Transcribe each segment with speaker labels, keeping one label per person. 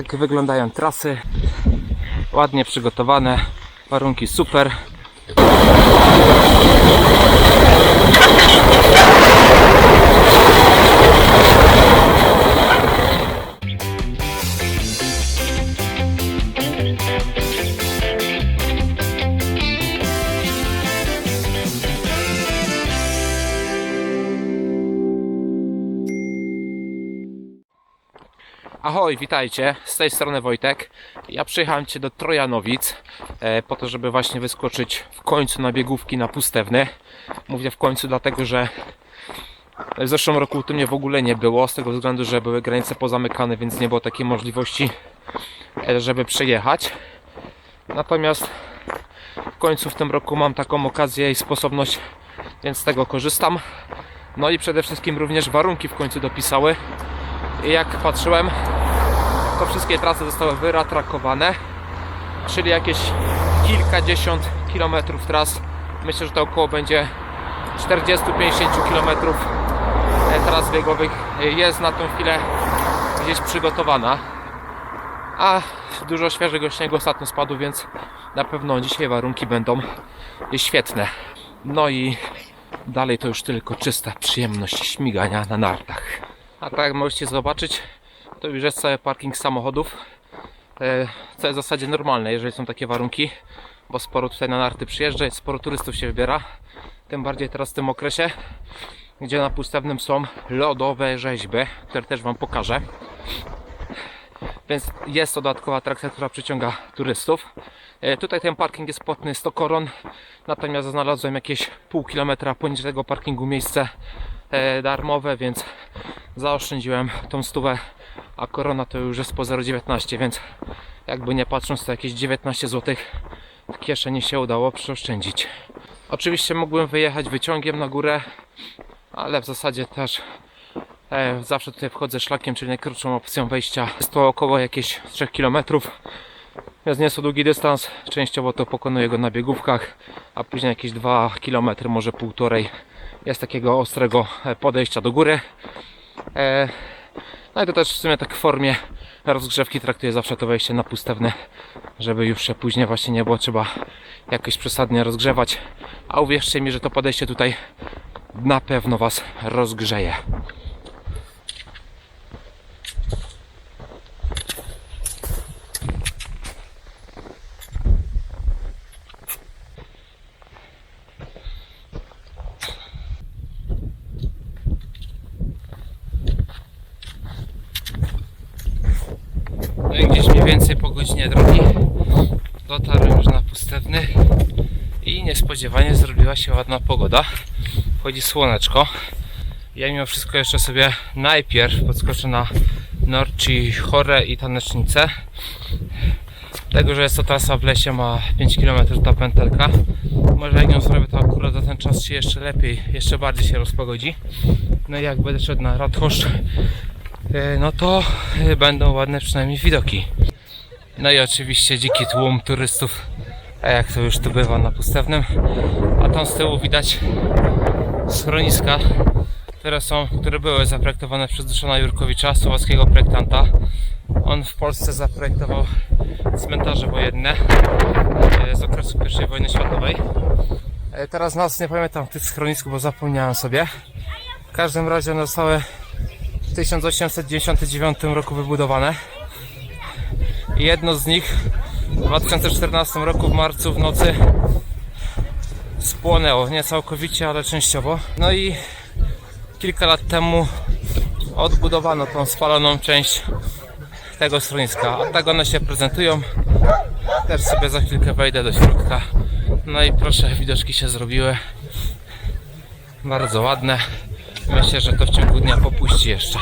Speaker 1: Tak wyglądają trasy. Ładnie przygotowane, warunki super. Witajcie. Z tej strony Wojtek. Ja przyjechałem cię do Trojanowic e, po to, żeby właśnie wyskoczyć w końcu na biegówki na Pustewny. Mówię w końcu dlatego, że w zeszłym roku tu mnie w ogóle nie było, z tego względu, że były granice pozamykane, więc nie było takiej możliwości, e, żeby przyjechać. Natomiast w końcu w tym roku mam taką okazję i sposobność, więc z tego korzystam. No i przede wszystkim również warunki w końcu dopisały. I jak patrzyłem, to wszystkie trasy zostały wyratrakowane, czyli jakieś kilkadziesiąt kilometrów tras. Myślę, że to około będzie 40-50 kilometrów e, tras biegowych e, jest na tą chwilę gdzieś przygotowana. A dużo świeżego śniegu ostatnio spadł, więc na pewno dzisiaj warunki będą świetne. No i dalej to już tylko czysta przyjemność śmigania na nartach. A tak jak możecie zobaczyć, to już jest cały parking samochodów. E, Co jest w zasadzie normalne, jeżeli są takie warunki, bo sporo tutaj na narty przyjeżdża i sporo turystów się wybiera. Tym bardziej teraz w tym okresie, gdzie na pustewnym są lodowe rzeźby, które też Wam pokażę. Więc jest to dodatkowa atrakcja, która przyciąga turystów. E, Tutaj ten parking jest płatny 100 koron, natomiast znalazłem jakieś pół kilometra poniżej tego parkingu miejsce e, darmowe, więc zaoszczędziłem tą stówę, a korona to już jest po 0,19, więc jakby nie patrząc to jakieś 19 zł w kieszeni się udało przeoszczędzić. Oczywiście mógłbym wyjechać wyciągiem na górę, ale w zasadzie też e, zawsze tutaj wchodzę szlakiem, czyli najkrótszą opcją wejścia. Jest to około jakieś 3 km. Jest to długi dystans, częściowo to pokonuję go na biegówkach, a później jakieś 2 km, może półtorej jest takiego ostrego e, podejścia do góry. E, No i to też w sumie tak w formie rozgrzewki traktuję zawsze to wejście na pustewne, żeby już się później właśnie nie było trzeba jakoś przesadnie rozgrzewać. A uwierzcie mi, że to podejście tutaj na pewno Was rozgrzeje. No i gdzieś mniej więcej po godzinie drogi dotarłem już na pustewny i niespodziewanie zrobiła się ładna pogoda. Wchodzi słoneczko. Ja mimo wszystko jeszcze sobie najpierw podskoczę na Norci Chore i Tanecznicę. Tego, że jest to trasa w lesie, ma 5 km ta pętelka. Może jak ją zrobię, to akurat za ten czas się jeszcze lepiej, jeszcze bardziej się rozpogodzi. No i jak będę szedł na Radhoszcz, E, no to będą ładne przynajmniej widoki. No i oczywiście dziki tłum turystów, a jak to już tu bywa na pustewnym. A tam z tyłu widać schroniska, które są, które były zaprojektowane przez Duszana Jurkowicza, słowackiego projektanta. On w Polsce zaprojektował cmentarze wojenne e, z okresu I wojny światowej. E, Teraz nas nie pamiętam tych schronisku, bo zapomniałem sobie. W każdym razie one zostały w 1899 roku wybudowane. Jedno z nich w 2014 roku w marcu w nocy spłonęło. Nie całkowicie, ale częściowo. No i kilka lat temu odbudowano tą spaloną część tego schroniska. A tak one się prezentują. Też sobie za chwilkę wejdę do środka. No i proszę, widoczki się zrobiły. Bardzo ładne. Myślę, że to w ciągu dnia popuści jeszcze.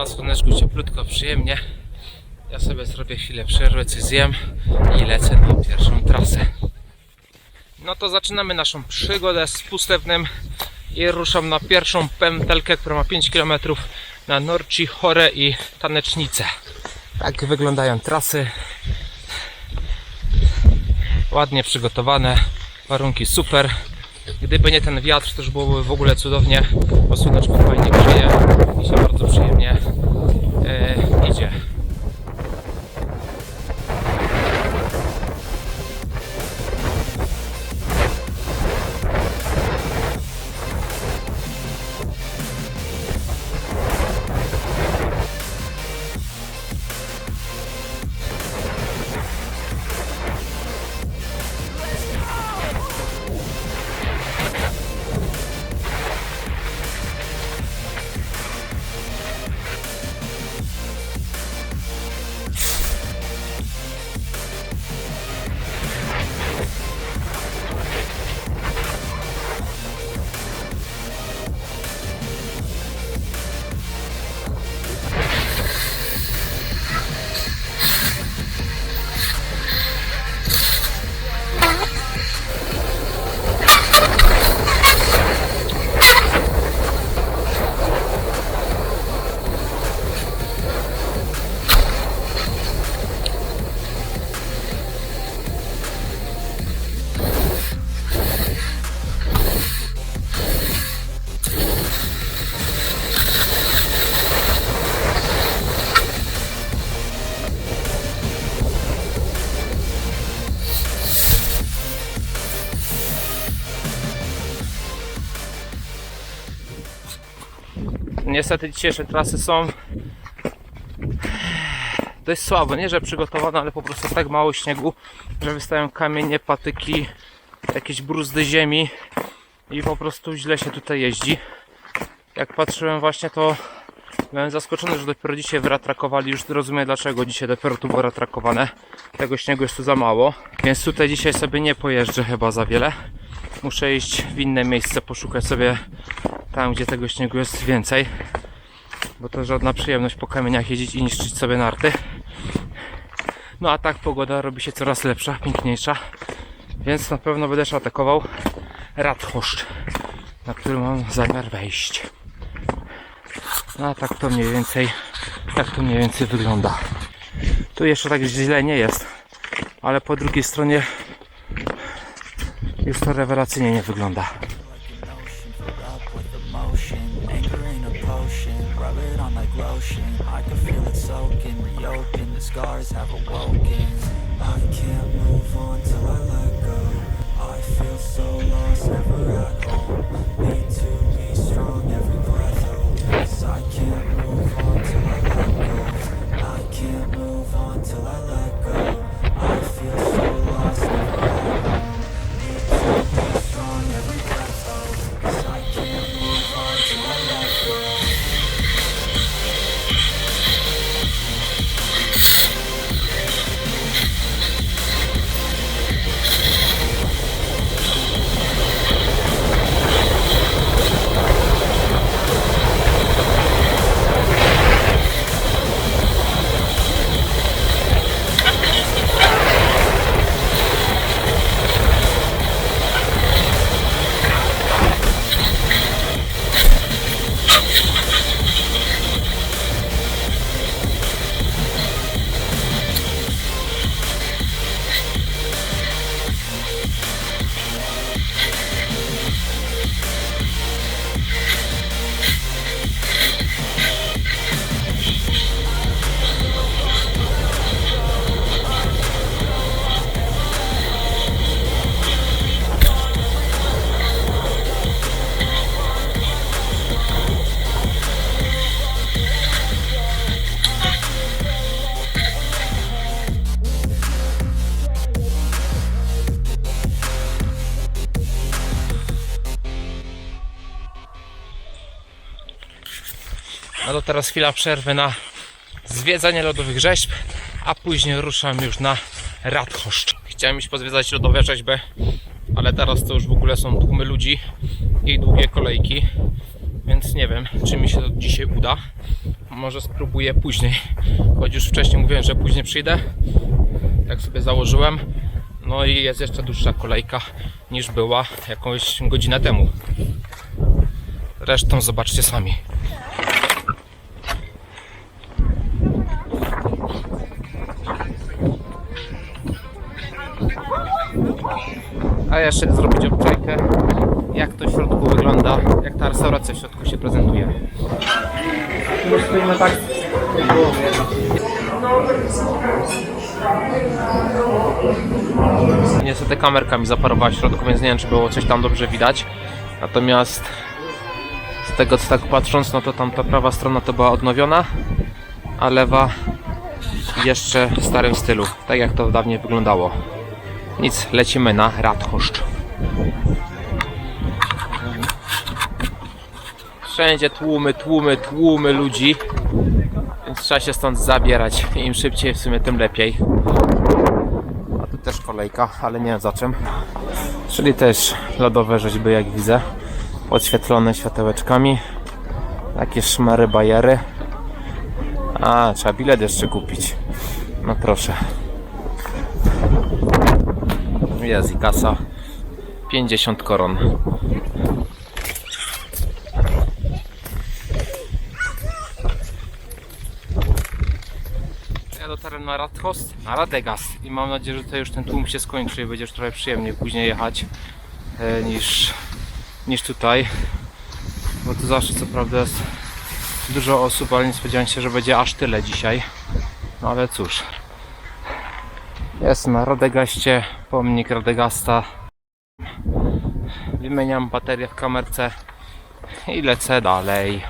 Speaker 1: Na słoneczku cieplutko, przyjemnie. Ja sobie zrobię chwilę przerwy, coś zjem i lecę na pierwszą trasę. No to zaczynamy naszą przygodę z pustewnym i ruszam na pierwszą pętelkę, która ma 5 km na Norci, Chore i Tanecznicę. Tak wyglądają trasy. Ładnie przygotowane, warunki super. Gdyby nie ten wiatr, to już byłoby w ogóle cudownie, bo słoneczko fajnie grzeje i się bardzo przyjemnie Niestety dzisiejsze trasy są dość słabo. Nie, że przygotowane, ale po prostu tak mało śniegu, że wystają kamienie, patyki, jakieś bruzdy ziemi i po prostu źle się tutaj jeździ. Jak patrzyłem właśnie to byłem zaskoczony, że dopiero dzisiaj wyratrakowali. Już rozumiem dlaczego dzisiaj dopiero tu było ratrakowane. Tego śniegu jest tu za mało, więc tutaj dzisiaj sobie nie pojeżdżę chyba za wiele. Muszę iść w inne miejsce, poszukać sobie tam, gdzie tego śniegu jest więcej. Bo to żadna przyjemność po kamieniach jeździć i niszczyć sobie narty. No a tak pogoda robi się coraz lepsza, piękniejsza. Więc na pewno będę się atakował Radhoszcz, na który mam zamiar wejść. No a tak to mniej więcej, tak to mniej więcej wygląda. Tu jeszcze tak źle nie jest, ale po drugiej stronie już to rewelacyjnie nie wygląda.
Speaker 2: I can feel it soaking, reopen. The scars have awoken. I can't move on till I let go. I feel so lost, never at home. Need to be strong, every breath holds. I can't move on till I let go. I can't move
Speaker 1: teraz chwila przerwy na zwiedzanie lodowych rzeźb, a później ruszam już na Radhoszcz. Chciałem iść pozwiedzać lodowe rzeźby, ale teraz to już w ogóle są tłumy ludzi i długie kolejki, więc nie wiem, czy mi się to dzisiaj uda. Może spróbuję później, choć już wcześniej mówiłem, że później przyjdę, tak sobie założyłem. No i jest jeszcze dłuższa kolejka niż była jakąś godzinę temu. Resztą zobaczcie sami. A jeszcze zrobić obczajkę, jak to w środku wygląda, jak ta restauracja w środku się prezentuje. Tak Niestety kamerka mi zaparowała w środku, więc nie wiem czy było coś tam dobrze widać. Natomiast z tego co tak patrząc, no to tam ta prawa strona to była odnowiona, a lewa jeszcze w starym stylu, tak jak to dawniej wyglądało. Nic, lecimy na Radhoszcz. Wszędzie tłumy, tłumy, tłumy ludzi, więc trzeba się stąd zabierać. Im szybciej w sumie, tym lepiej. A tu też kolejka, ale nie wiem za czym. Czyli też lodowe rzeźby, jak widzę. Podświetlone światełeczkami. Takie szmery, bajery. A, trzeba bilet jeszcze kupić. No proszę. Jest i kasa. 50 koron. Ja dotarłem na Radhost, na Radegast i mam nadzieję, że to już ten tłum się skończy i będzie trochę przyjemniej później jechać e, niż, niż tutaj. Bo tu zawsze co prawda jest dużo osób, ale nie spodziewałem się, że będzie aż tyle dzisiaj. No ale cóż. Jest na Radegaście pomnik Radegasta. Wymieniam baterię w kamerce i lecę dalej.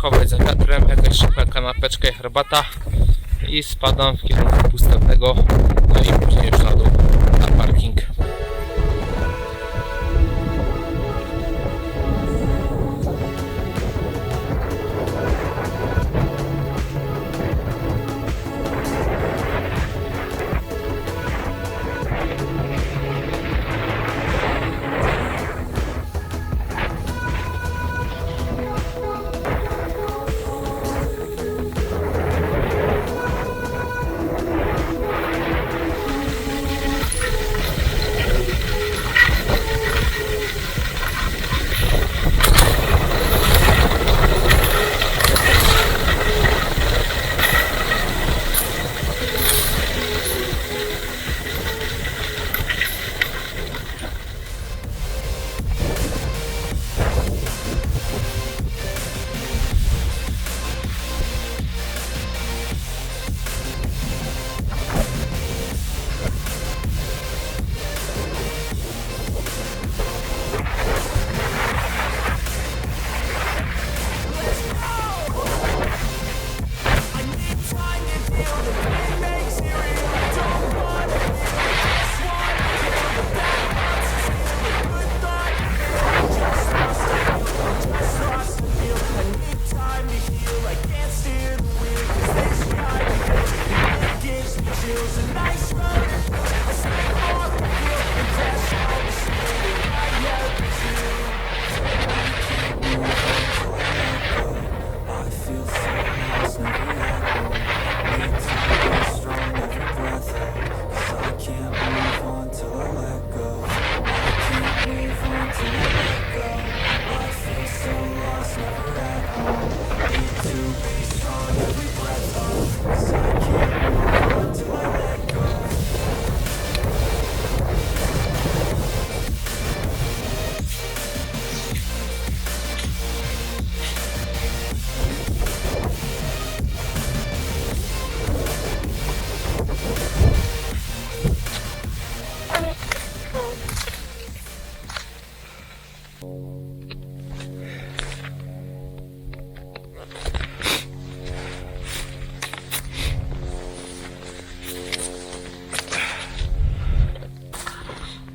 Speaker 1: Schować za wiatrem, jakaś szybka kanapeczka i herbata i spadam w kierunku pustego, no i później już na dół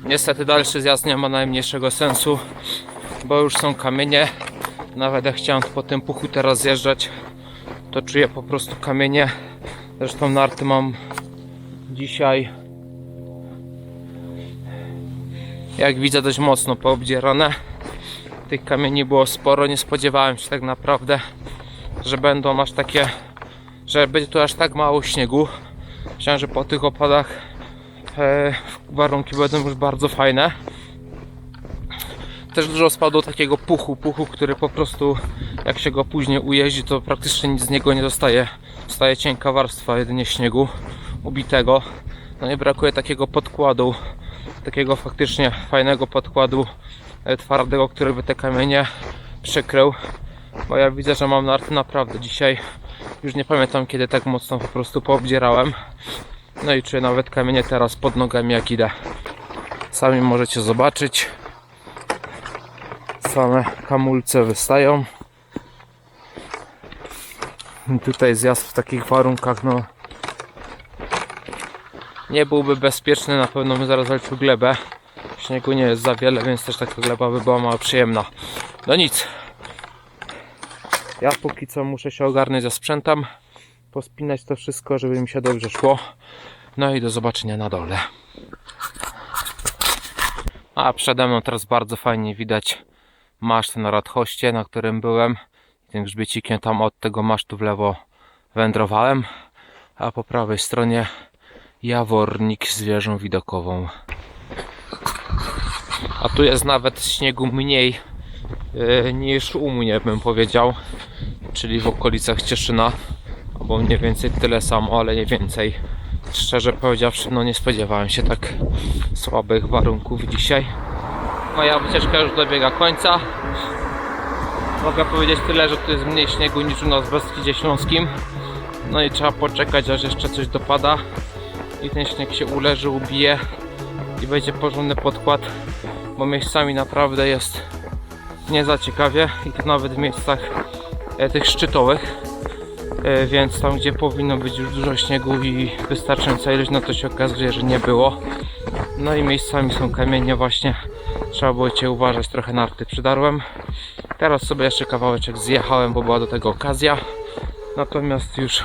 Speaker 1: Niestety dalszy zjazd nie ma najmniejszego sensu, bo już są kamienie. Nawet jak chciałem po tym puchu teraz zjeżdżać, to czuję po prostu kamienie. Zresztą narty mam dzisiaj, jak widzę, dość mocno poobdzierane. Tych kamieni było sporo, nie spodziewałem się tak naprawdę, że będą aż takie, że będzie tu aż tak mało śniegu. Myślałem, że po tych opadach warunki będą już bardzo fajne. Też dużo spadło takiego puchu, puchu, który po prostu jak się go później ujeździ, to praktycznie nic z niego nie zostaje. Zostaje cienka warstwa jedynie śniegu ubitego. No i brakuje takiego podkładu, takiego faktycznie fajnego podkładu e, twardego, który by te kamienie przykrył. Bo ja widzę, że mam narty naprawdę dzisiaj. Już nie pamiętam kiedy tak mocno po prostu poobdzierałem. No i czuję nawet kamienie teraz pod nogami jak idę. Sami możecie zobaczyć. Same kamulce wystają. I tutaj zjazd w takich warunkach no nie byłby bezpieczny, na pewno bym zaraz walczył glebę. Śniegu nie jest za wiele, więc też taka gleba by była mało przyjemna. No nic. Ja póki co muszę się ogarnąć ze sprzętem, pospinać to wszystko, żeby mi się dobrze szło. No i do zobaczenia na dole. A przede mną teraz bardzo fajnie widać maszt na Radhoście, na którym byłem. Tym grzbiecikiem tam od tego masztu w lewo wędrowałem. A po prawej stronie jawornik z wieżą widokową. A tu jest nawet śniegu mniej yy, niż u mnie bym powiedział. Czyli w okolicach Cieszyna. Albo mniej więcej tyle samo, ale nie więcej. Szczerze powiedziawszy, no nie spodziewałem się tak słabych warunków dzisiaj. Moja wycieczka już dobiega końca. Mogę powiedzieć tyle, że tu jest mniej śniegu niż u nas w Beskidzie Śląskim. No i trzeba poczekać, aż jeszcze coś dopada. I ten śnieg się uleży, ubije i będzie porządny podkład, bo miejscami naprawdę jest nie za ciekawie i to nawet w miejscach e, tych szczytowych. E, więc tam gdzie powinno być już dużo śniegu i wystarczająca ilość, no to się okazuje, że nie było. No i miejscami są kamienie właśnie. Trzeba było cię uważać, trochę narty przydarłem. Teraz sobie jeszcze kawałeczek zjechałem, bo była do tego okazja. Natomiast już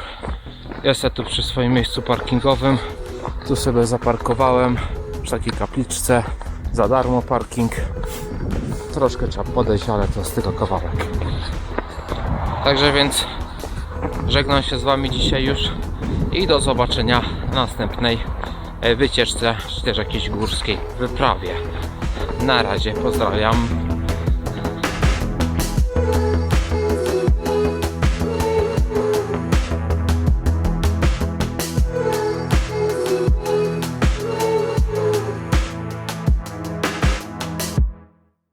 Speaker 1: jestem tu przy swoim miejscu parkingowym. Tu sobie zaparkowałem przy takiej kapliczce. Za darmo parking. Troszkę trzeba podejść, ale to jest tylko kawałek. Także więc żegnam się z Wami dzisiaj już i do zobaczenia w następnej e, wycieczce, czy też jakiejś górskiej wyprawie. Na razie, pozdrawiam.